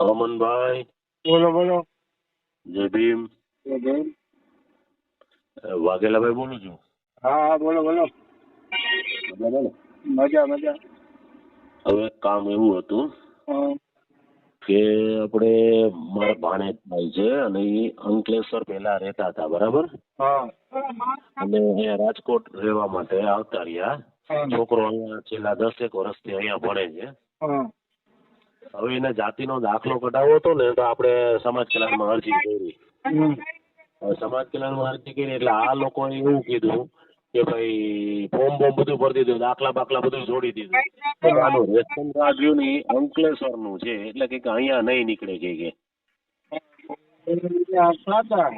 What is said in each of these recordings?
અમનભાઈ બોલો બોલો જય ભીમ. વાઘેલાભાઈ બોલું છું હા હા બોલો બોલો મજા મજા હવે કામ એવું હતું કે આપણે મારા ભાણે ભાઈ છે અને એ અંકલેશ્વર પહેલા રહેતા હતા બરાબર અને અહીંયા રાજકોટ રહેવા માટે આવતા રહ્યા છોકરો અહીંયા છેલ્લા દસેક વર્ષથી અહીંયા ભણે છે હવે એને જાતિનો દાખલો કઢાવવો હતો ને તો આપણે સમાજ કલ્યાણમાં અરજી કરી. સમાજ કલ્યાણમાં અરજી કરી એટલે આ લોકોએ એવું કીધું કે ભાઈ ફોર્મ બોર્મ બધું ભરી દીધું દાખલા બાખલા બધું જોડી દીધું. આનું રેશન કાર્ડ રહ્યું ને અંકલેશ્વરનું છે એટલે કે અહીંયા નહીં નીકળે કે કે. સાચા.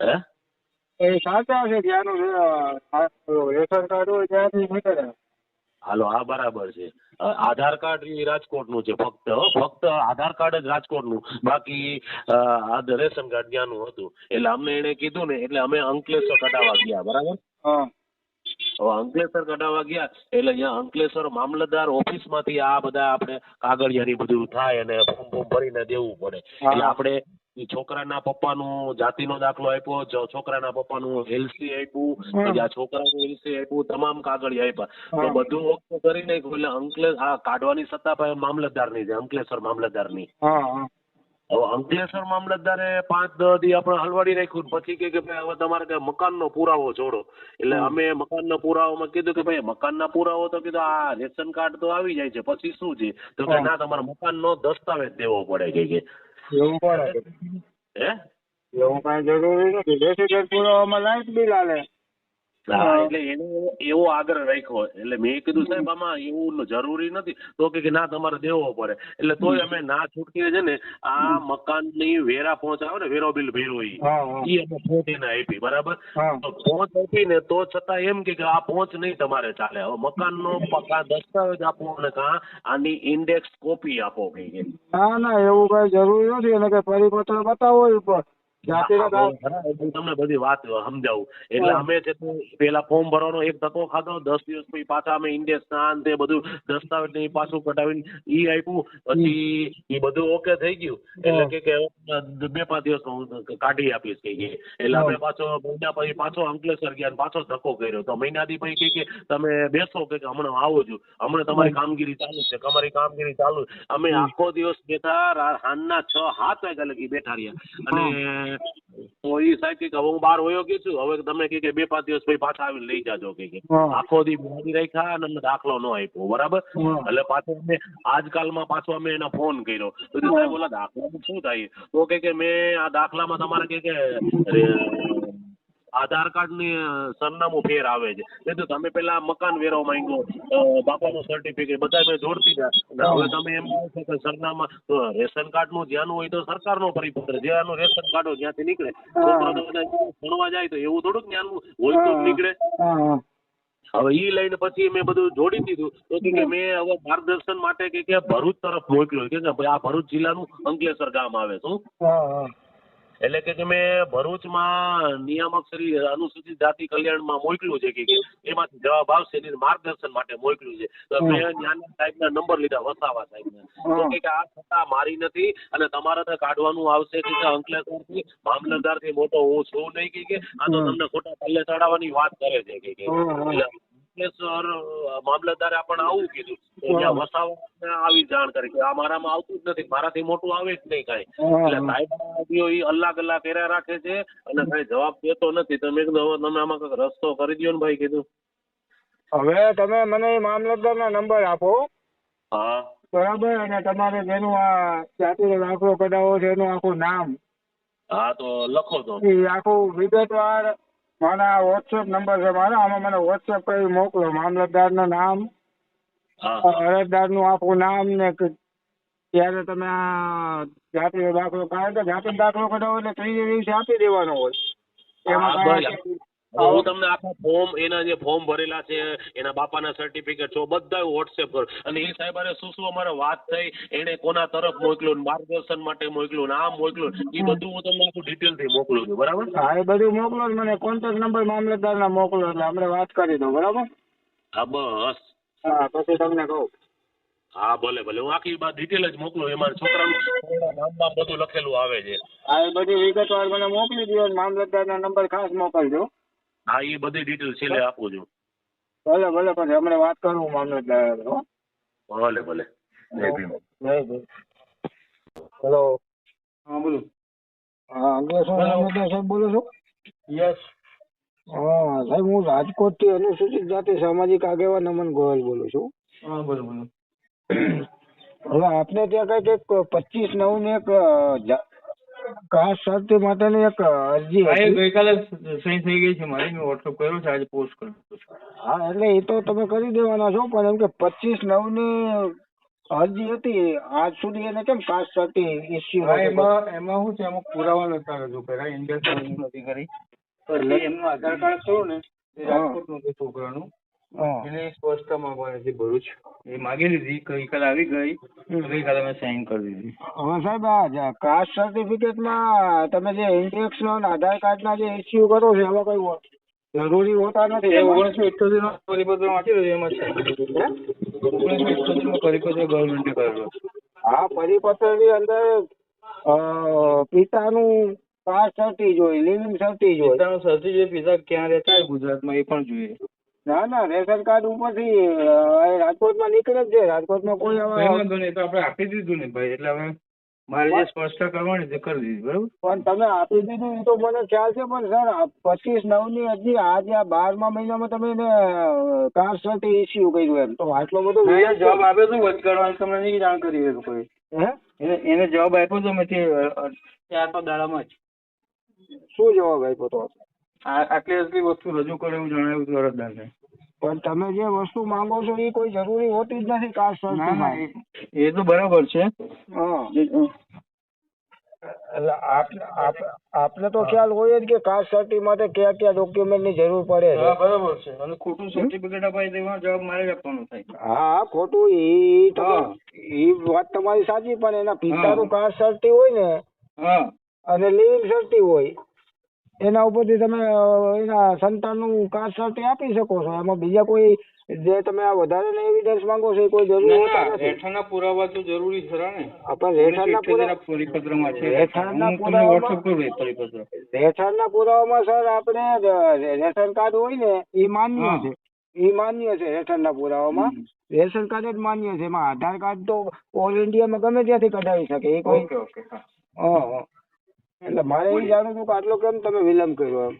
હે? સાચા છે ત્યાંનું રેશન કાર્ડ હોય ત્યાંથી નીકળે. હાલો આ બરાબર છે. આધાર કાર્ડ રાજકોટ રાજકોટનું છે ફક્ત ફક્ત આધાર કાર્ડ જ રાજકોટનું. બાકી આ રેશન કાર્ડ ત્યાંનું હતું. એટલે અમને એને કીધું ને એટલે અમે અંકલેશ્વર કઢાવા ગયા બરાબર? હવે અંકલેશ્વર કઢાવા ગયા એટલે અહીંયા અંકલેશ્વર મામલતદાર ઓફિસમાંથી આ બધા આપણે કાગળિયાની બધું થાય અને ફોર્મ ફોર્મ ભરીને દેવું પડે. એટલે આપણે છોકરાના પપ્પાનું જાતિનો દાખલો આપ્યો છોકરાના પપ્પાનું એલસી આપ્યું પછી આ છોકરાનું એલસી આપ્યું તમામ કાગળ આપ્યા. તો હા. બધું ઓકે કરી નાખ્યું એટલે અંકલેશ હા કાઢવાની સત્તા મામલતદારની છે અંકલેશ્વર મામલતદારની. હવે અંકલેશ્વર મામલતદારે પાંચ દસ દી આપણે હલવાડી રાખ્યું પછી કે કે ભાઈ હવે તમારે કે મકાનનો પુરાવો જોડો. એટલે અમે અમે મકાનનો પુરાવામાં કીધું કે ભાઈ મકાનના પુરાવો તો કીધું આ રેશન કાર્ડ તો આવી જાય છે પછી શું છે? તો કે ના તમારે મકાનનો દસ્તાવેજ દેવો પડે કે. એવું પડે. હે? એવું કાંઈ જરૂરી નથી. રેસિડન્ટ પુરાવામાં લાઈટ બિલ આવે. એટલે એને એવો- આગ્રહ રાખ્યો. એટલે મેં કીધું સાહેબ આમાં એવું જરૂરી નથી. તો કે ના તમારે દેવો પડે. એટલે તોય અમે ના છૂટકીને છે ને આ મકાનની વેરા પહોંચાવે ને વેરો બિલ ભર્યો ઈ. અમે પહોંચ એને આપી બરાબર? તો પહોંચ આપી ને તો છતાં એમ કે આ પહોંચ નહીં તમારે ચાલે. હવે મકાનનો પકા દસ્તાવેજ આપો અને કા આની ઇન્ડેક્સ કોપી આપો. કે. ના ના એવું કઈ જરૂરી નથી. એને કઈ પરિપત્ર બતાવો તમને બધી વાત સમજાવું. એટલે અમે છે તે પેલા ફોર્મ ભરવાનો એક ધક્કો ખાધો દસ દિવસ પછી પાછા અમે ઇન્ડેક્સ સ્નાન તે બધું દસ્તાવેજ ને પાછું કઢાવીને ઈ આપ્યું પછી એ બધું ઓકે થઈ ગયું. એટલે કે કે બે પાંચ દિવસ હું કાઢી આપીશ કે. એટલે અમે પાછો મહિના પછી પાછો અંકલેશ્વર ગયા પાછો ધક્કો કર્યો. તો મહિનાથી પછી કે કે તમે બેસો કે હમણાં આવો છું. હમણાં તમારી કામગીરી ચાલુ છે. તમારી કામગીરી ચાલુ. છે. અમે આખો દિવસ બેઠા સાંજના છ હાથ વાગ્યા લગી બેઠા રહ્યા. અને તો એ સાહેબ કે હું બહાર હોયો કે છું. હવે તમે કે કે બે પાંચ દિવસ પછી પાછા આવીને લઈ જાજો કે આખો દી બહારી રાખ્યા અને અમને દાખલો ન આપ્યો બરાબર? એટલે પાછો અમે આજકાલમાં પાછો અમે એને ફોન કર્યો. તો સાહેબ ઓલા દાખલામાં શું થાય? તો કે કે મેં આ દાખલામાં તમારે કે કે આધાર કાર્ડની સરનામું ફેર આવે છે. કીધું તમે પેલા મકાન વેરો માંગ્યો બાપા બાપાનું સર્ટિફિકેટ બધા મેં જોડતી ગયા હવે તમે એમ કહો છો કે સરનામા રેશન કાર્ડનું જ્યાંનું હોય તો સરકારનો પરિપત્ર જ્યાંનું રેશન કાર્ડ હોય ત્યાંથી નીકળે ભણવા જાય તો એવું થોડુંક જ્ઞાનનું હોય તો નીકળે. હવે ઈ લઈને પછી મેં બધું જોડી દીધું. તો કે મેં હવે માર્ગદર્શન માટે કે કે ભરૂચ તરફ મોકલ્યું. કે આ ભરૂચ જિલ્લાનું અંકલેશ્વર ગામ આવે શું એટલે કે તમે મેં ભરૂચમાં નિયામક શ્રી અનુસૂચિત જાતિ કલ્યાણમાં મોકલ્યું છે કે એમાંથી જવાબ આવશે એની માર્ગદર્શન માટે મોકલ્યું છે. તો મેં જ્ઞાના સાહેબના નંબર લીધા વસાવા સાહેબના. તો કે આ સત્તા મારી નથી અને તમારે તો કાઢવાનું આવશે કે અંકલેશ્વરથી મામલતદારથી મોટો હું છું નહીં કે કે આ તો તમને ખોટા પલ્લે ચડાવવાની વાત કરે છે કે. એટલે અંકલેશ્વર મામલતદારે આપણને આવું કીધું. ત્યાં વસાવાને આવી જાણ કરી. કે આ મારામાં આવતું જ નથી. મારાથી મોટું આવે જ નહીં કાંઈ. એટલે સાહેબ એ ઈ અલ્લાહ કલાક કર્યા રાખે છે અને કાંઈ જવાબ દેતો નથી. તમે કીધું તમે આમાં કંઈક રસ્તો કરી દો ને ભાઈ કીધું. હવે તમે મને મામલતદાર મામલતદારના નંબર આપો. હા. બરાબર? અને તમારે જેનું આ જાતિનો દાખલો કઢાવો છે એનું આખું નામ. હા તો લખો તો. આખું વિગતવાર મારા વોટ્સએપ નંબર છે. મારા આમાં મને વોટ્સએપ કરી મોકલો. મામલતદારનું નામ અરજદાર અરજદારનું આખું નામ ને ત્યારે તમે આ જાતિનો દાખલો કારણ કે જાતિનો દાખલો કઢાવો એટલે ત્રીજે દિવસે આપી દેવાનો હોય. એમાં હા, તમને આખા ફોર્મ એના જે ફોર્મ ભરેલા છે એના બાપાના સર્ટિફિકેટ છો બધા વોટ્સએપ પર અને એ સાહેબ અરે શું શું અમારે વાત થઈ એને કોના તરફ મોકલ્યું માર્ગદર્શન માટે મોકલ્યું ને આમ મોકલ્યું એ બધું હું તમને આખું ડિટેલથી મોકલું છું બરાબર? હા એ બધું મોકલો મને કોન્ટેક્ટ નંબર મામલતદારના મોકલો એટલે આપણે વાત કરી દો બરાબર? હા બસ. હા પછી તમને કહું. હા ભલે ભલે. હું આખી બાદ ડિટેલ જ મોકલું એમાં છોકરાનું નામમાં બધું લખેલું આવે છે. આ એ બધી વિગતવાર મને મોકલી દો મામલતદાર મામલતદારના નંબર ખાસ મોકલજો. હા એ બધી ડિટેલ છેલ્લે આપું છું. ભલે ભલે પછી હમણાં વાત કરું મામલતદાર ભલે ભલે. જય ભીમ. હેલો. હા બોલો. હા અંગ્રેજ મામલતદાર સાહેબ બોલો છો? યસ. હા સાહેબ હું રાજકોટથી અનુસૂચિત જાતિ સામાજિક આગેવાન અમન ગોયલ બોલું છું. હા બોલો બોલો. હવે આપને ત્યાં કંઈક એક પચીસ નવ ને એક કાસ્ટ સર્ટી માટેની એક અરજી હતી. ગઈકાલે સહી થઈ ગઈ છે મારી મેં વોટ્સઅપ કર્યો છે આજે પોસ્ટ કર્યો છે. હા એટલે એ તો તમે કરી દેવાના છો પણ એમ કે પચીસ નવની અરજી હતી આજ સુધી એને કેમ કાસ્ટ સર્ટી ઇસ્યુ એમાં એમાં શું છે એમાં પુરાવા નતા રજૂ કર્યા ઇન્ડિયા નથી કરી. એટલે એમનું આધાર કાર્ડ ખરું ને. રાજકોટનું હતું છોકરાનું. એને સ્પષ્ટતા માંગવાની હતી ભરૂચ એ માગી લીધી ગઈકાલે આવી ગઈ. ગઈકાલે મેં સાઈન કરી દીધી. હા સાહેબ આ કાસ્ટ સર્ટિફિકેટમાં તમે જે ઇન્ડેક્સ નો આધાર કાર્ડના જે ઇસ્યુ કરો છો એમાં કઈ જરૂરી હોતા નથી ઓગણીસો ઇઠ્યોતેર નો પરિપત્ર વાંચી રહ્યો એમાં છે. ઓગણીસો ઇઠ્યોતેર નો પરિપત્ર ગવર્મેન્ટે કરેલો અંદર અ, પિતાનું કાસ્ટ સર્ટી જોઈ લિવિંગ સર્ટી જોઈ. પિતાનું સર્ટી જોઈએ પિતા ક્યાં રહેતા હોય ગુજરાતમાં એ પણ જોઈએ. ના ના રેશન કાર્ડ ઉપરથી રાજકોટમાં નીકળે જ છે. રાજકોટમાં કોઈ વાંધો નહીં તો આપણે આપી દીધું ને ભાઈ એટલે હવે મારે જે સ્પષ્ટતા કરવાની તે કરી દીધી બરાબર? પણ તમે આપી દીધું એ તો મને ખ્યાલ છે પણ સર પચીસ નવની હજી આજે આ બારમા મહિનામાં તમે એને કાર સર્ટી ઇસ્યુ કર્યું એમ. તો આટલો બધો જવાબ આપ્યો હતો વચ કરવાની તમને નહીં જાણ કરી હતું કોઈ. હે? એને એને જવાબ આપ્યો હતો મેં ત્યાં પાંચ દાડામાં જ. શું જવાબ આપ્યો તો? આ આટલી આટલી વસ્તુ રજૂ કરે એવું જણાવ્યું હતું અરજદારને પણ તમે જે વસ્તુ માંગો છો એ કોઈ જરૂરી હોતી જ નથી કાસ્ટ એ- એ તો બરાબર છે. એ- એટલે આપ- આપ- આપને તો ખ્યાલ હોય જ કે કાસ્ટ સર્ટી માટે કયા કયા ડોક્યુમેન્ટની જરૂર પડે છે. બરાબર છે. અને ખોટું સર્ટિફિકેટ અપાય તેમાં જવાબ મારે આપવાનો થાય. હા ખોટું એ. ઈ વાત તમારી સાચી પણ એના પિતાનું કાસ્ટ સર્ટી હોય ને હા. અને લિવિંગ સર્ટી હોય એના ઉપરથી તમે એના સંતાનનું કાસ્ટ સર્ટી આપી શકો છો. એમાં બીજા કોઈ જે તમે આ વધારે એવિડન્સ માંગો છો એ કોઈ જરૂરી હોતા ના નથી. રહેઠાણના પુરાવા તો જરૂરી ખરા ને. હા, રહેઠાણના પુરા- પરિપત્રમાં છે? રહેઠાણના હું તમને પુરાવામાં- વોટ્સઅપ કરું એ પરિપત્ર. રહેઠાણના પુરાવામાં સર આપણે રે- રેશન કાર્ડ હોય ને એ માન્ય હા. છે. એ માન્ય છે રહેઠાણના પુરાવામાં. રેશન કાર્ડ જ માન્ય છે. એમાં આધાર કાર્ડ તો ઓલ ઇન્ડિયામાં ગમે ત્યાંથી કઢાવી શકે. એ કોઈ ઓકે ઓકે હા. હા હા. એટલે મારે એ જાણવું હતું કે આટલો કેમ તમે વિલંબ કર્યો એમ?